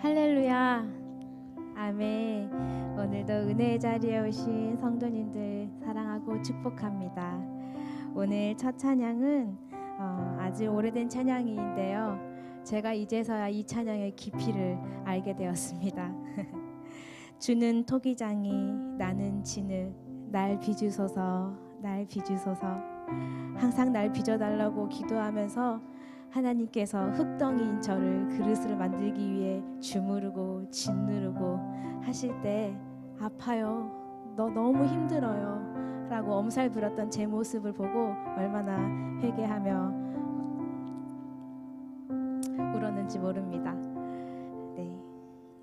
할렐루야. 아멘. 오늘도 은혜의 자리에 오신 성도님들 사랑하고 축복합니다. 오늘 첫 찬양은 어, 아주 오래된 찬양인데요. 제가 이제서야 이 찬양의 깊이를 알게 되었습니다. 주는 토기장이 나는 진흙 날 빚으소서 날 빚으소서 항상 날 빚어달라고 기도하면서 하나님께서 흙덩이인 저를 그릇으로 만들기 위해 주무르고 짓누르고 하실 때 아파요. 너 너무 힘들어요. 라고 엄살 부렸던 제 모습을 보고 얼마나 회개하며 울었는지 모릅니다. 네.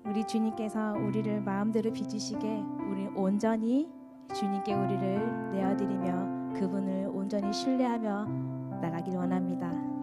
우리 주님께서 우리를 마음대로 빚으시게 우리 온전히 주님께 우리를 내어드리며 그분을 온전히 신뢰하며 나가길 원합니다.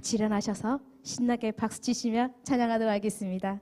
같이 일어나셔서 신나게 박수 치시며 찬양하도록 하겠습니다.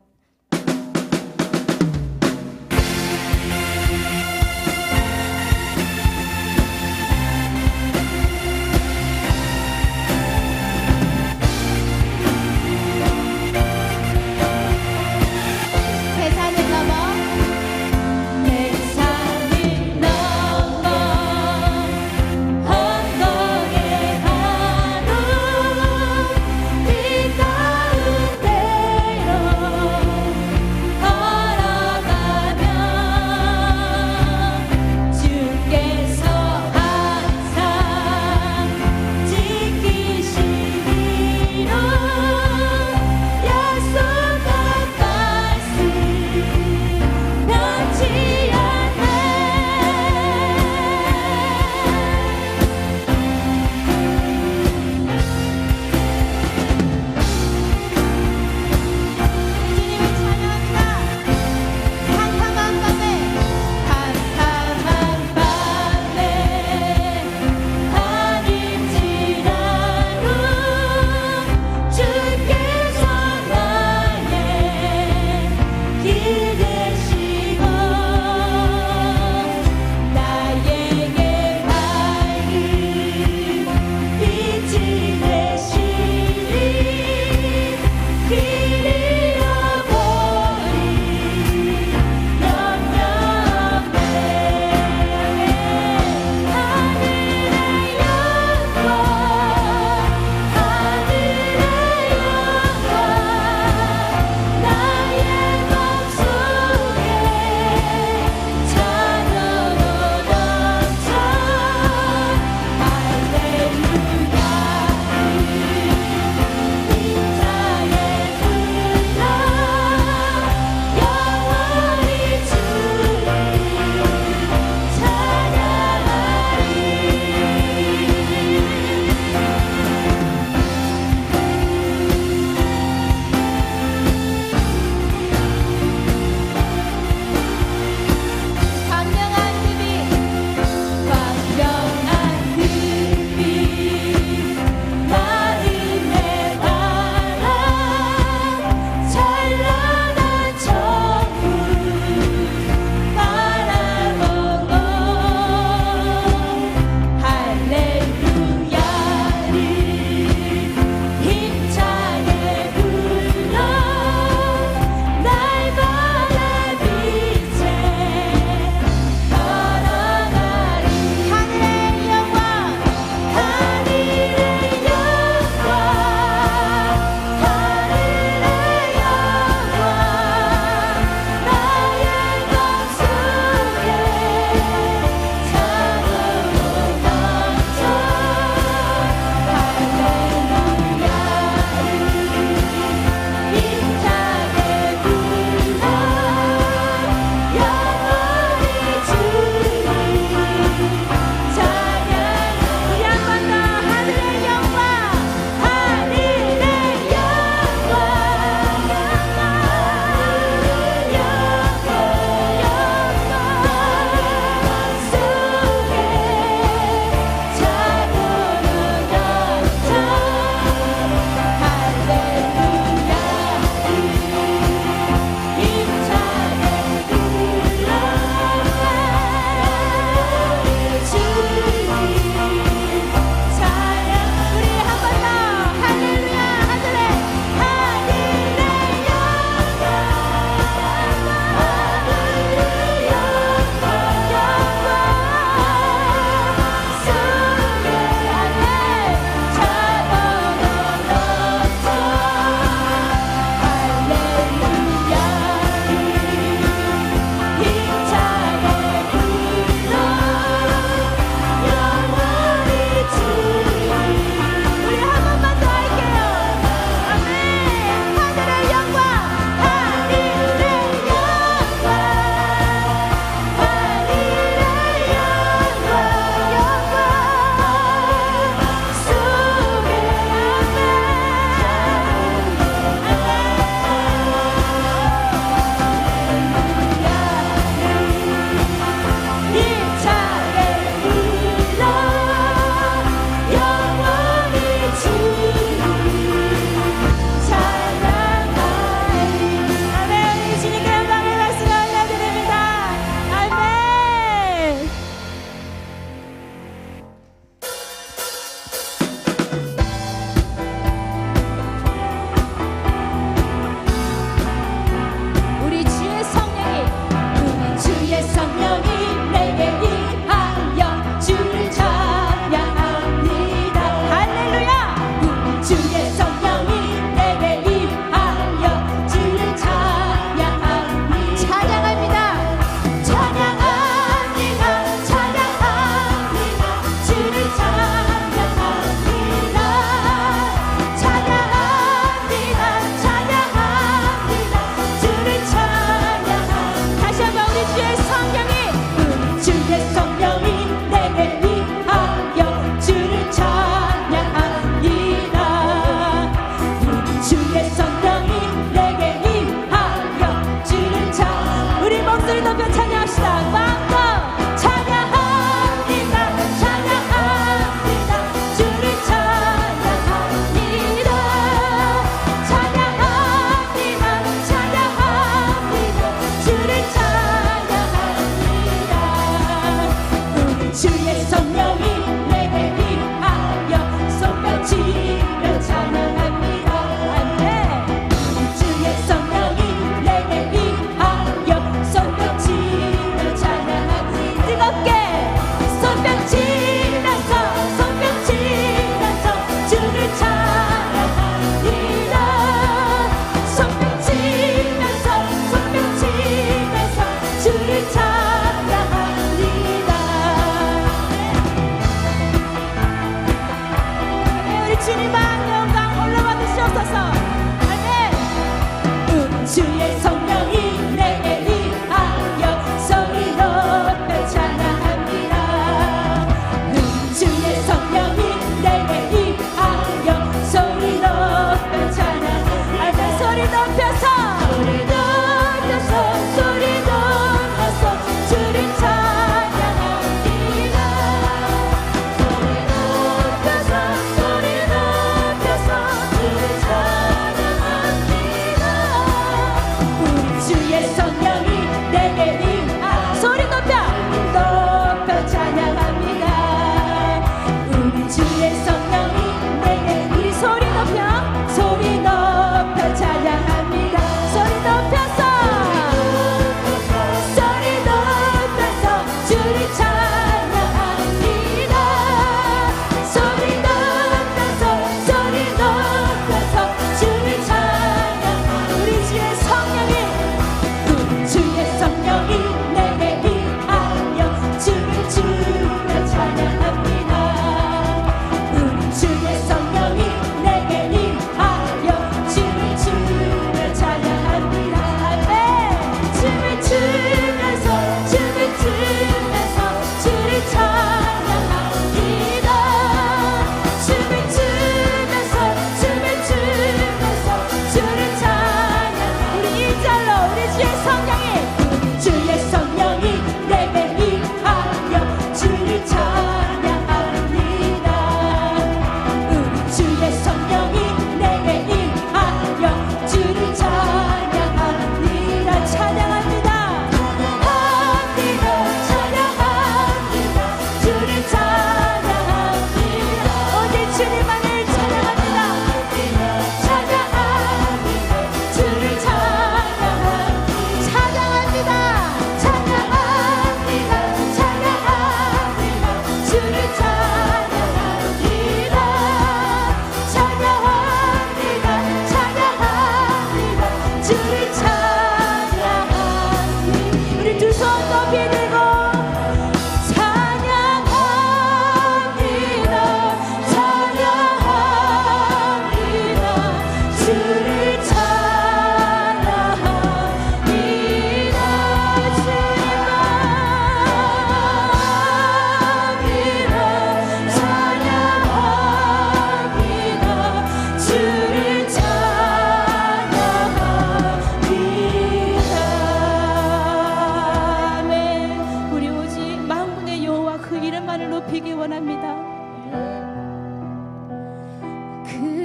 그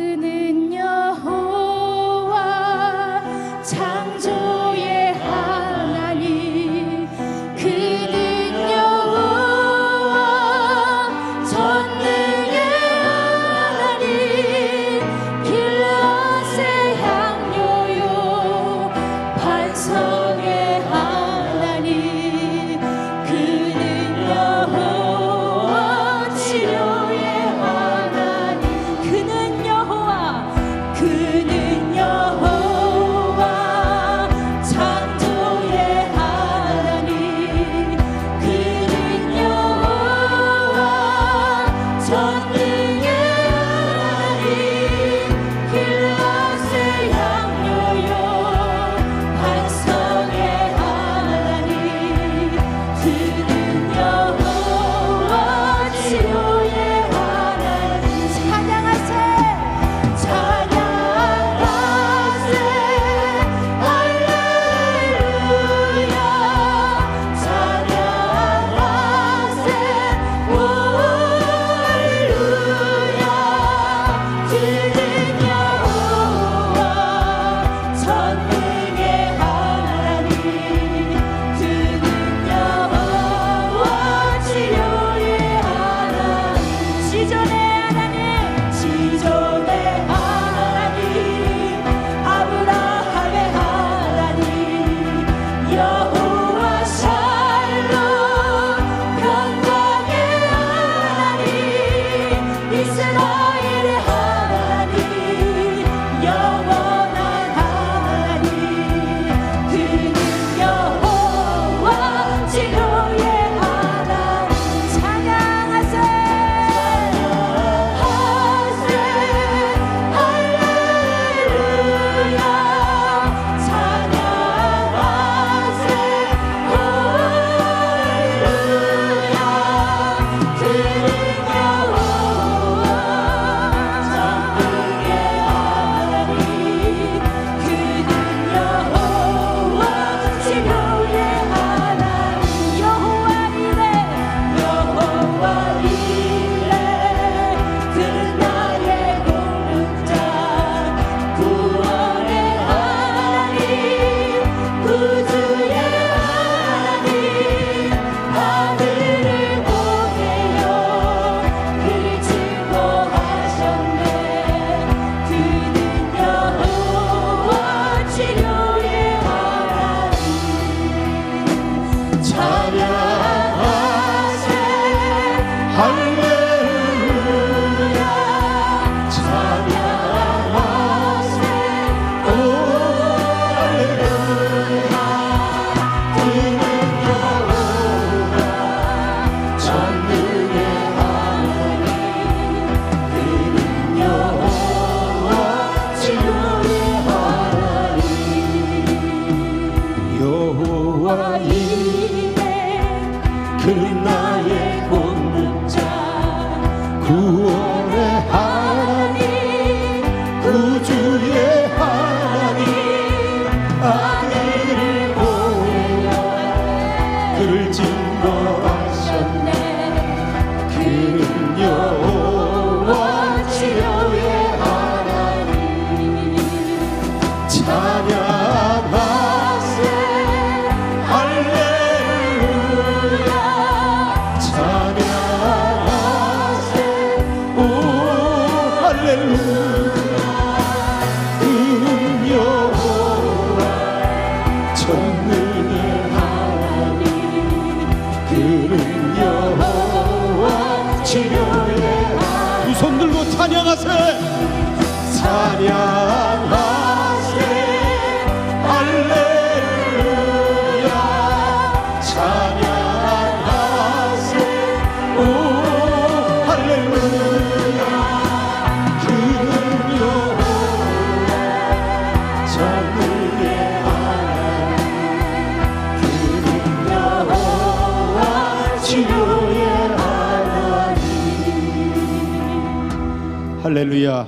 할렐루야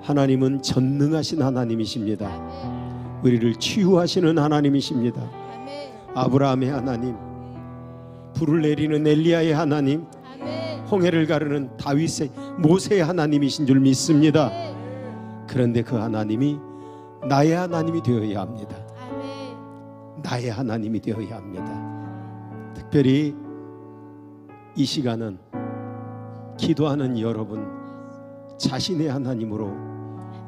하나님은 전능하신 하나님이십니다. 우리를 치유하시는 하나님이십니다. 아브라함의 하나님, 불을 내리는 엘리야의 하나님, 홍해를 가르는 다윗의 모세의 하나님이신 줄 믿습니다. 그런데 그 하나님이 나의 하나님이 되어야 합니다. 나의 하나님이 되어야 합니다. 특별히 이 시간은 기도하는 여러분 자신의 하나님으로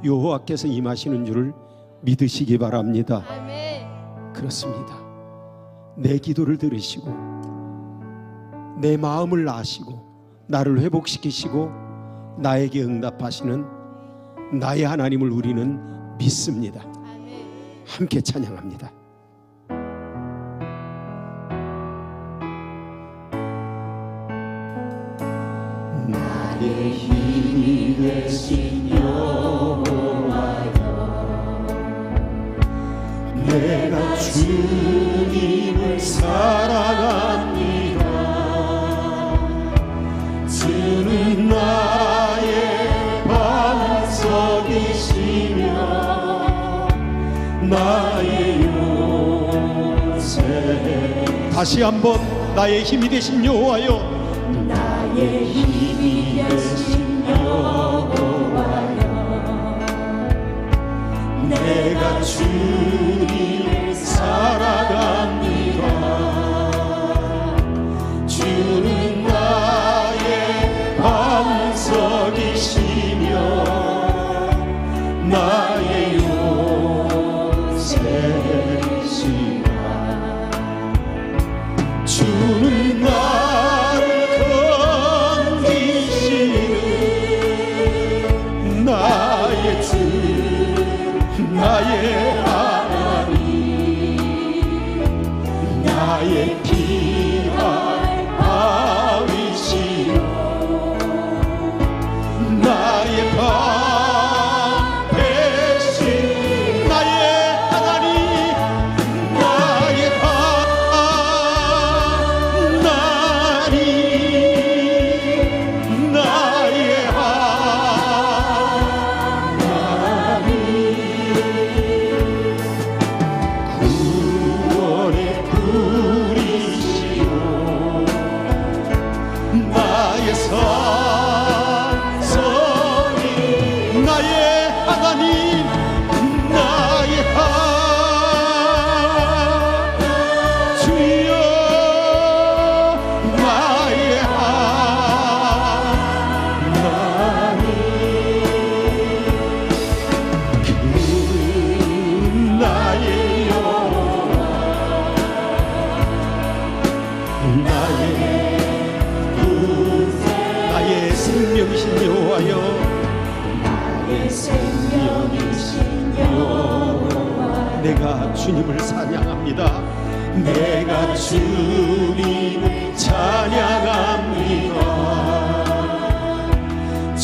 여호와께서 임하시는 줄을 믿으시기 바랍니다. 그렇습니다. 내 기도를 들으시고 내 마음을 아시고 나를 회복시키시고 나에게 응답하시는 나의 하나님을 우리는 믿습니다. 함께 찬양합니다. 힘이 되신 여호와여 내가 주님을 사랑합니다. 주는 나의 반석이시며 나의 요새 다시 한번 나의 힘이 되신 여호와여 나의 힘이 되신 주님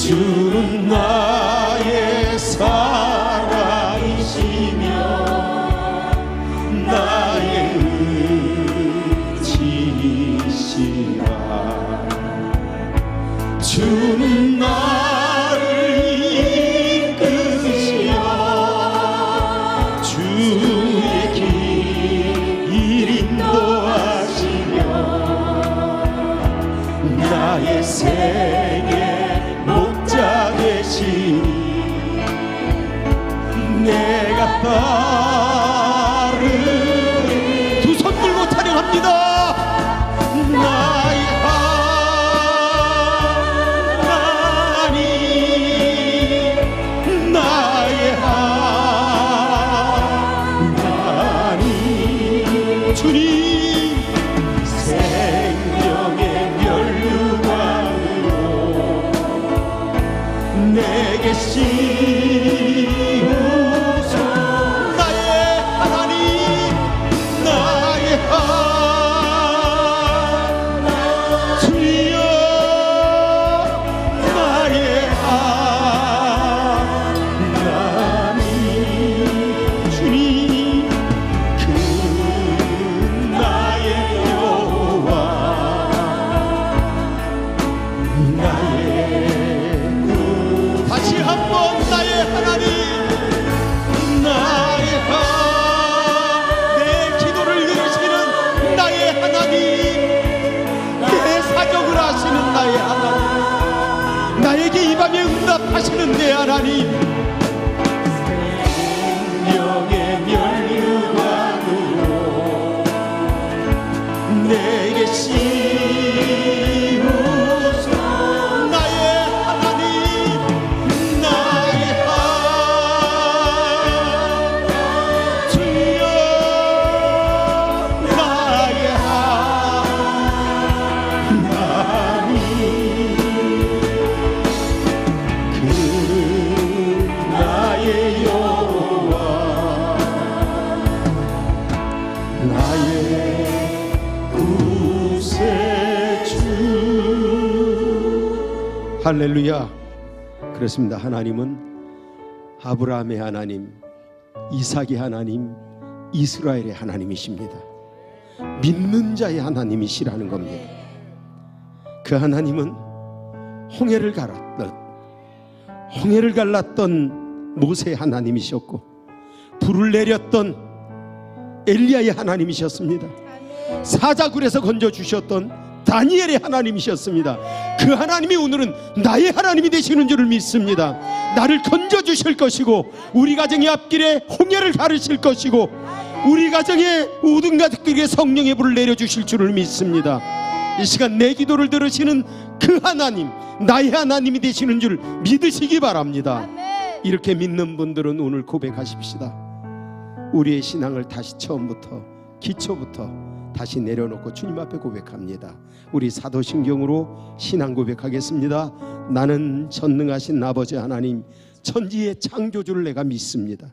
주는 나 하나 하시는 내 하나님 할렐루야. 그렇습니다. 하나님은 아브라함의 하나님 이삭의 하나님 이스라엘의 하나님이십니다. 믿는 자의 하나님이시라는 겁니다. 그 하나님은 홍해를 갈았던 홍해를 갈랐던 모세의 하나님이셨고 불을 내렸던 엘리야의 하나님이셨습니다. 사자굴에서 건져 주셨던 다니엘의 하나님이셨습니다. 그 하나님이 오늘은 나의 하나님이 되시는 줄을 믿습니다. 나를 건져 주실 것이고 우리 가정의 앞길에 홍해를 가르실 것이고 우리 가정의 모든 가족들에게 성령의 불을 내려 주실 줄을 믿습니다. 이 시간 내 기도를 들으시는 그 하나님, 나의 하나님이 되시는 줄 믿으시기 바랍니다. 이렇게 믿는 분들은 오늘 고백하십시다. 우리의 신앙을 다시 처음부터 기초부터 다시 내려놓고 주님 앞에 고백합니다. 우리 사도신경으로 신앙 고백하겠습니다. 나는 전능하신 아버지 하나님 천지의 창조주를 내가 믿습니다.